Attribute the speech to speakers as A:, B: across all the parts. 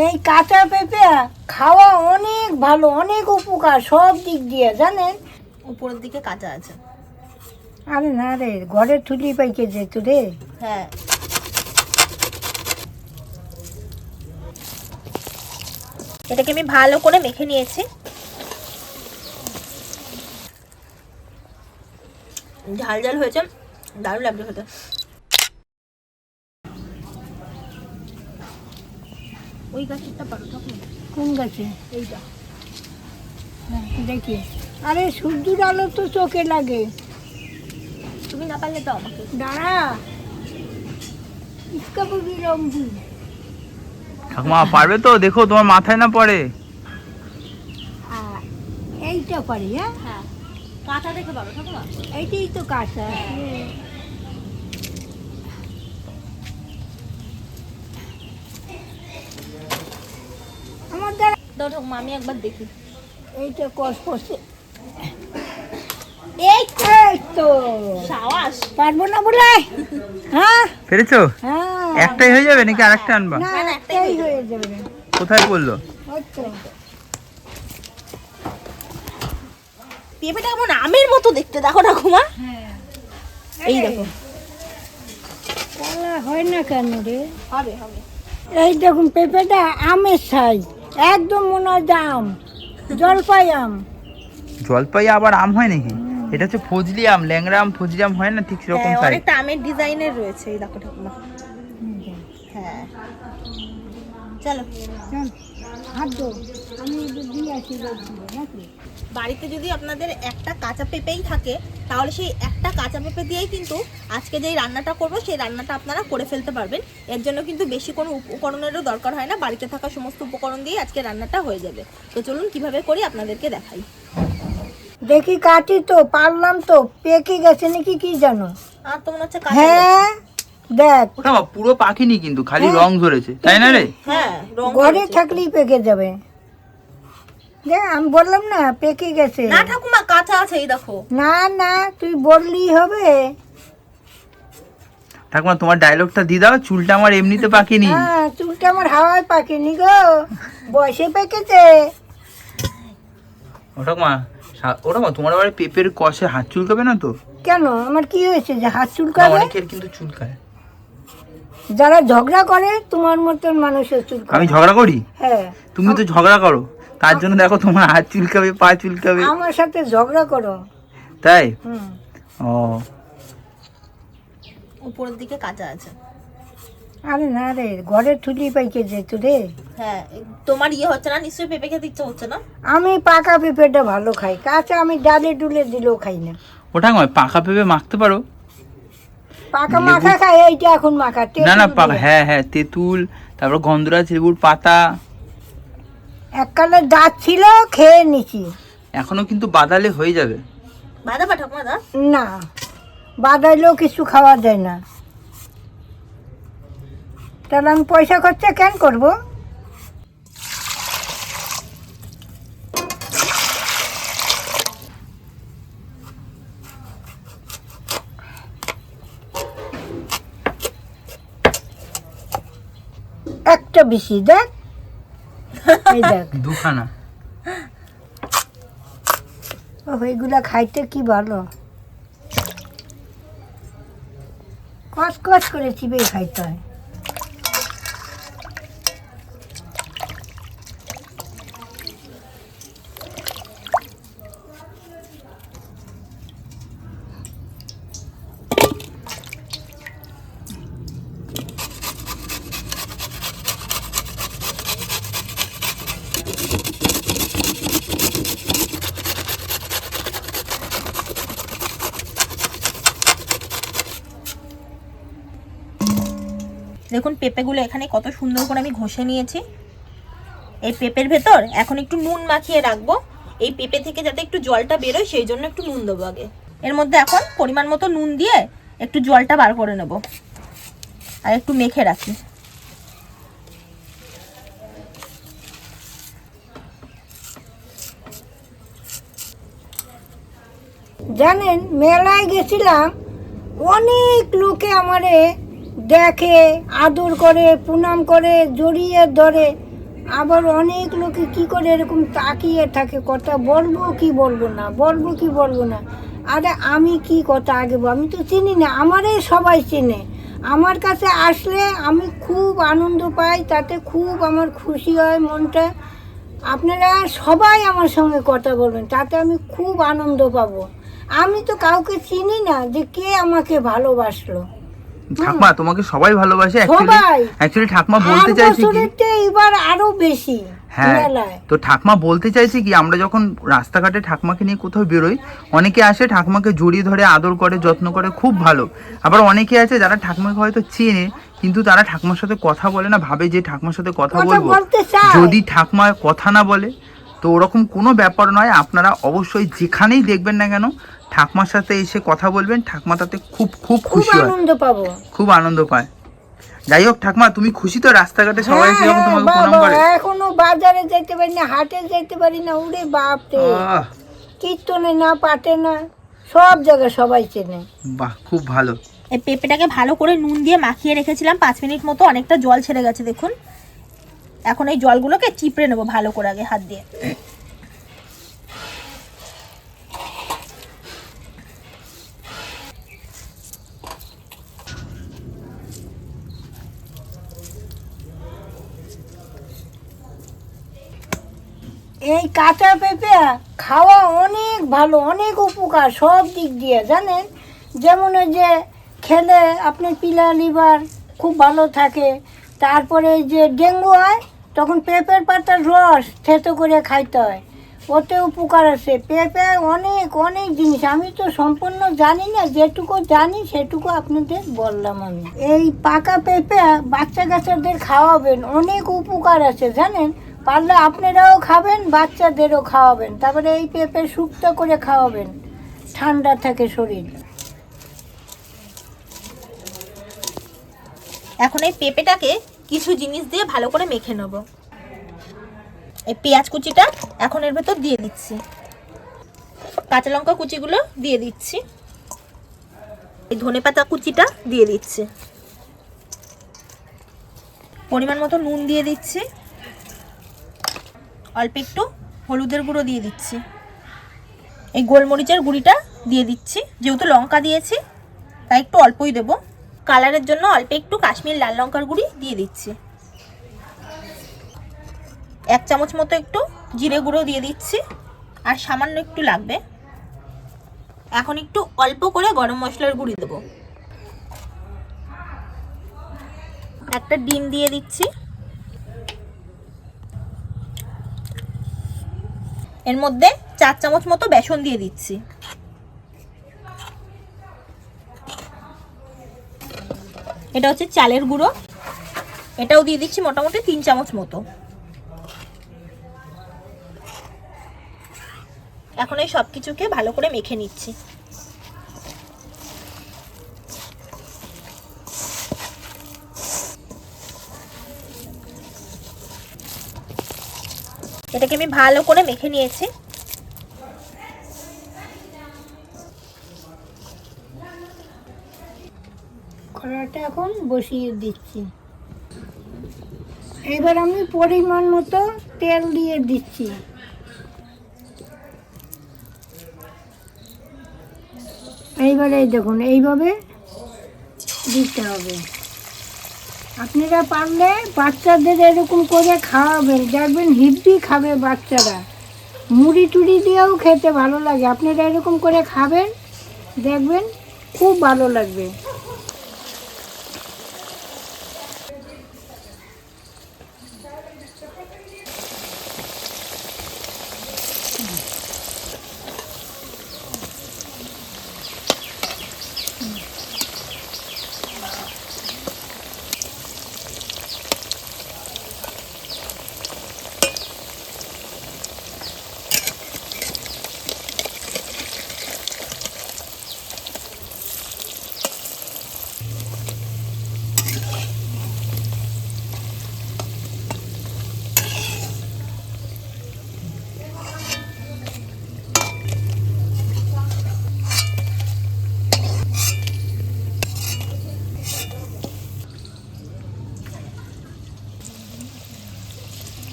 A: এই কাঁচা পেঁপে খাওয়া অনেক ভালো অনেক উপকার সব দিক দিয়ে জানেন?
B: উপরের দিকে কাঁচা আছে।
A: আরে না রে ঘরের থুলি পাইকে যেত রে।
B: হ্যাঁ। এটাকে আমি ভালো করে মেখে নিয়েছি। ঝাল ঝাল হয়েছে দারুণ লাগছে খেতে। ওই গাছেরটা পারো ঠাকুর
A: কোন গাছে?
B: এইটা।
A: হ্যাঁ, দেখি। আরে সূর্যের আলো তো চোখে লাগে।
B: তুমি না পারলে তো আমাকে।
A: দাঁড়া। ইসকা বুবি রম্বু
C: ঠাকুমা পারবে তো? দেখো তোমার মাথায় না পড়ে?
A: আর এইটা পারি হ্যাঁ?
B: হ্যাঁ। কাঁচা দেখে পারো ঠাকুমা?
A: এইটাই তো কাঁচা আমার দ্বারা
B: দাও ঠাকুমা আমি একবার দেখি।
A: এইটা কষ পড়ছে
B: এই
A: এই তো।
B: সাবাস।
A: পারব না বলে? হ্যাঁ?
C: পেরেছ
A: হ্যাঁ।
C: একটাই হয়ে যাবে নাকি আরেকটা আনবা?
A: না
B: না, একটাই হয়ে
A: যাবে।
C: কোথায় পড়ল?
B: পেঁপেটা কেমন আমের মতো দেখতে দেখো ঠাকুমা
A: হ্যাঁ।
B: এই দেখো।
A: হয় না কেন রে?
B: হবে হবে।
A: এই দেখুন পেঁপেটা আমের সাইজ একদম মনে হয় আম জলপাই আম।
C: জলপাই আবার আম হয় নাকি? এটা হচ্ছে ফজলি আম ল্যাংড়া আম ফজলি আম হয় না? ঠিক সেরকম
B: হ্যাঁ,
C: সাইজ
B: অনেকটা আমের ডিজাইনের রয়েছে এই দেখো ঠাকুমা। হ্যাঁ। চলো।
A: চল, হাত দো আমি দিয়ে আসি রোদ দিবো, নাকি?
B: বাড়িতে যদি আপনাদের একটা কাঁচা পেঁপেই থাকে তাহলে সেই একটা কাঁচা পেঁপে দিয়েই কিন্তু আজকে যেই রান্নাটা করব সেই রান্নাটা আপনারা করে ফেলতে পারবেন। এর জন্য কিন্তু বেশি কোনো উপকরণেরও দরকার হয় না বাড়িতে থাকা সমস্ত উপকরণ দিয়ে আজকে রান্নাটা হয়ে যাবে। তো চলুন কীভাবে করি আপনাদেরকে দেখাই।
A: দেখি কাটি তো পারলাম তো পেকে গেছে নাকি কি জানো?
B: আর তো মনে হচ্ছে
A: হ্যাঁ দেখ।
C: ওটা পুরো পাখিনি কিন্তু খালি
A: হ্যাঁ।
C: রং ধরেছে তাই না রে?
B: হ্যাঁ রং
A: ঘরে থাকলেই পেকে যাবে। দেখ আমি বললাম না পেকে গেছে।
B: না ঠাকুমা কাঁচা আছে এই দেখো।
A: না না তুই বললি হবে।
C: ঠাকুমা তোমার ডায়লগটা দিয়ে দাও চুলটা আমার এমনিতে পাকিনি।
A: হ্যাঁ চুলটা আমার হাওয়ায় পাকেনি গো। বয়সে পেকেছে।
C: ও ঠাকুমা সা- ও ঠাকুমা তোমার আবার পেঁপের কষে হাত চুলকাবে না তো?
A: কেন? আমার কি হয়েছে যে হাত
C: না,
A: চুলকাবে?
C: অনেকের কিন্তু চুলকায়।
A: যারা ঝগড়া করে তোমার মতন মানুষের চুলকাবে
C: আমি ঝগড়া করি?
A: হ্যাঁ।
C: তুমি তো ঝগড়া করো। তার জন্য দেখো তোমার হাত চুলকাবে পা চুলকাবে।
A: আমার সাথে ঝগড়া করো।
C: তাই? ও।
B: উপরের দিকে কাঁচা আছে।
A: আরে না রে ঘরের থুলি পাইকে যেত রে।
B: হ্যাঁ তোমার ইয়ে হচ্ছে না নিশ্চয়ই পেঁপে খেতে ইচ্ছে হচ্ছে না?
A: আমি পাকা পেঁপেটা ভালো খাই কাঁচা আমি ডালে ডুলে দিলেও খাই না।
C: ওটা নয় পাকা পেঁপে মাখতে পারো?
A: পাকা মাখা খাই এইটা এখন মাখা
C: না না পাকা হ্যাঁ হ্যাঁ তেঁতুল তারপর গন্ধরাজ লেবুর পাতা।
A: এককালে দাঁত ছিল খেয়ে নিছি।
C: এখনও কিন্তু বাদালে হয়ে যাবে।
B: বাদা ঠাকুমা দা
A: না বাদাইলেও কিছু খাওয়া যায় না। তাহলে আমি পয়সা খরচা কেন করব? একটা বেশি দেখ।
C: দুখানা।
A: ও এগুলা খাইতে কি ভালো? কস কস করে চিবে খাইতে হয়।
B: দেখুন পেঁপেগুলো এখানে কত সুন্দর করে আমি ঘষে নিয়েছি। এই পেঁপের ভেতর এখন একটু নুন মাখিয়ে রাখব। এই পেঁপে থেকে যাতে একটু জলটা বেরোয়, সেই জন্য একটু নুন দেবো আগে। এর মধ্যে এখন পরিমাণ মতো নুন দিয়ে একটু জলটা বার করে নেব। আর একটু মেখে রাখি।
A: জানেন, মেলায় গেছিলাম, অনেক লোকে আমারে দেখে, আদর করে, প্রণাম করে, জড়িয়ে ধরে। আবার অনেক লোকে কি করে এরকম তাকিয়ে থাকে, কথা বলব কি বলব না, বলব কি বলব না। আরে আমি কি কথা আগে আমি তো চিনি না, আমারই সবাই চেনে। আমার কাছে আসলে আমি খুব আনন্দ পাই, তাতে খুব আমার খুশি হয় মনটা। আপনারা সবাই আমার সঙ্গে কথা বলবেন, তাতে আমি খুব আনন্দ পাবো। আমি তো কাউকে চিনি না যে কে আমাকে ভালোবাসলো।
C: ঠাকমা তোমাকে সবাই ভালোবাসে অ্যাকচুয়ালি ঠাকমা বলতে চাইছি কি?
A: এবার আরও বেশি
C: হ্যাঁ তো ঠাকমা বলতে চাইছি কি আমরা যখন রাস্তাঘাটে ঠাকমাকে নিয়ে কোথাও বেরোই অনেকে আসে ঠাকমাকে জড়িয়ে ধরে আদর করে যত্ন করে খুব ভালো। আবার অনেকে আছে যারা ঠাকমাকে হয়তো চেনে কিন্তু তারা ঠাকমার সাথে কথা বলে না ভাবে যে ঠাকমার সাথে কথা
A: কথা
C: বলব। যদি ঠাকমা কথা না বলে তো ওরকম কোনো ব্যাপার নয় আপনারা অবশ্যই যেখানেই দেখবেন না কেন ঠাকমার সাথে এসে কথা বলবেন ঠাকমা তাতে খুব খুব খুশি হয়।
A: আনন্দ পাবো।
C: খুব আনন্দ পায়। যাই হোক ঠাকমা তুমি খুশি তো রাস্তাঘাটে সবাই এসে যখন
A: হ্যাঁ,
C: তোমাকে প্রণাম করে।
A: এখনও বাজারে যেতে পারি না হাটে যেতে পারি না উড়ে বাপ রে
C: আহ,
A: কীর্তনে না পাটে না সব জায়গায় সবাই চেনে।
C: বাহ খুব ভালো।
B: এই পেঁপেটাকে ভালো করে নুন দিয়ে মাখিয়ে রেখেছিলাম পাঁচ মিনিট মতো অনেকটা জল ছেড়ে গেছে দেখুন। এখন এই জলগুলোকে চিপড়ে নেব ভালো করে আগে হাত দিয়ে।
A: এই কাঁচা পেঁপে খাওয়া অনেক ভালো, অনেক উপকার সব দিক দিয়ে, জানেন? যেমন যে খেলে আপনি পিলা লিভার খুব ভালো থাকে, তারপরে যে ডেঙ্গু হয়, তখন পেঁপের পাতার রস থেতো করে খাইতে হয়। ওতে উপকার আছে। পেঁপে অনেক অনেক জিনিস, আমি তো সম্পূর্ণ জানি না, যেটুকু জানি সেটুকু আপনাদের বললাম আমি। এই পাকা পেঁপে বাচ্চা কাচ্চাদের খাওয়াবেন, অনেক উপকার আছে, জানেন? পারলে আপনারাও খাবেন, বাচ্চাদেরও খাওয়াবেন। তারপরে এই পেঁপে শুক্তো করে খাওয়াবেন, ঠান্ডা থাকে শরীর।
B: এখন এই পেঁপেটাকে কিছু জিনিস দিয়ে ভালো করে মেখে নেব। এই পেঁয়াজ কুচিটা এখন এর ভেতর দিয়ে দিচ্ছি। কাঁচা লঙ্কা কুচিগুলো দিয়ে দিচ্ছি। এই ধনেপাতা কুচিটা দিয়ে দিচ্ছি। পরিমাণ মতো নুন দিয়ে দিচ্ছি। অল্প একটু হলুদের গুঁড়ো দিয়ে দিচ্ছি। এই গোলমরিচের গুঁড়িটা দিয়ে দিচ্ছি। যেহেতু লঙ্কা দিয়েছি, তাই একটু অল্পই দেবো। কালারের জন্য অল্প একটু কাশ্মীর লাল লঙ্কার গুঁড়ি দিয়ে দিচ্ছি। এক চামচ মতো একটু জিরে গুঁড়ো দিয়ে দিচ্ছি, আর সামান্য একটু লাগবে। এখন একটু অল্প করে গরম মশলার গুঁড়ি দেবো। একটা ডিম দিয়ে দিচ্ছি। এর মধ্যে চার চামচ মতো বেসন দিয়ে দিচ্ছি। এটা হচ্ছে চালের গুঁড়ো। এটাও দিয়ে দিচ্ছি মোটামুটি তিন চামচ মতো। এখন এই সব কিছুকে ভালো করে মেখে নিচ্ছি। এটাকে আমি ভালো করে মেখে নিয়েছি।
A: কড়াটা এখন বসিয়ে দিচ্ছি। এবার আমি পরিমাণ মতো তেল দিয়ে দিচ্ছি। এইবারে এই দেখুন, এইভাবে দিতে হবে। আপনারা পারলে বাচ্চাদের এরকম করে খাওয়াবেন, দেখবেন হিব্বি খাবে বাচ্চারা। মুড়ি টুড়ি দিয়েও খেতে ভালো লাগে। আপনারা এরকম করে খাবেন, দেখবেন খুব ভালো লাগবে।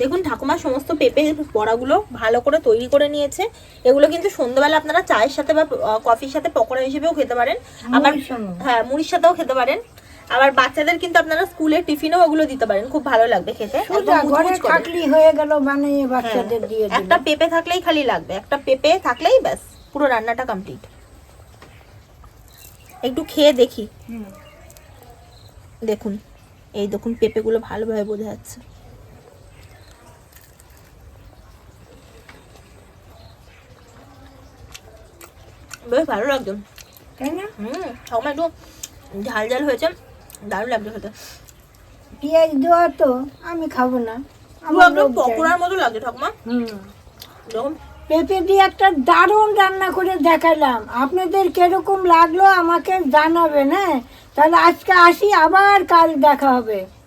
B: দেখুন ঠাকুমা সমস্ত পেঁপে বড়াগুলো ভালো করে তৈরি করে নিয়েছে। এগুলো কিন্তু সন্ধ্যাবেলা আপনারা চায়ের সাথে বা কফির সাথে পকোড়া হিসেবেও খেতে পারেন। আবার। হ্যাঁ মুড়ির সাথেও খেতে পারেন। আবার বাচ্চাদের কিন্তু আপনারা স্কুলে টিফিনেও ওগুলো দিতে পারেন। খুব ভালো লাগবে খেতে।
A: হয়ে গেল বানিয়ে বাচ্চাদের দিয়ে
B: একটা পেঁপে থাকলেই খালি লাগবে। একটা পেঁপে থাকলেই ব্যাস পুরো রান্নাটা কমপ্লিট একটু খেয়ে দেখি। দেখুন এই দেখুন পেঁপেগুলো ভালোভাবে বোঝা যাচ্ছে। বেশ ভালো লাগছে
A: তাই না
B: হুম ঠাকুমা একটু ঝাল ঝাল হয়েছে দারুণ লাগছে খেতে
A: পেঁয়াজ দেওয়া তো আমি খাব না আমার।
B: পকোড়ার মতো লাগছে ঠাকুমা
A: হুম
B: যখন
A: পেঁপে দিয়ে একটা দারুণ রান্না করে দেখালাম আপনাদের কীরকম লাগল আমাকে জানাবেন হ্যাঁ তাহলে আজকে আসি আবার কাল দেখা হবে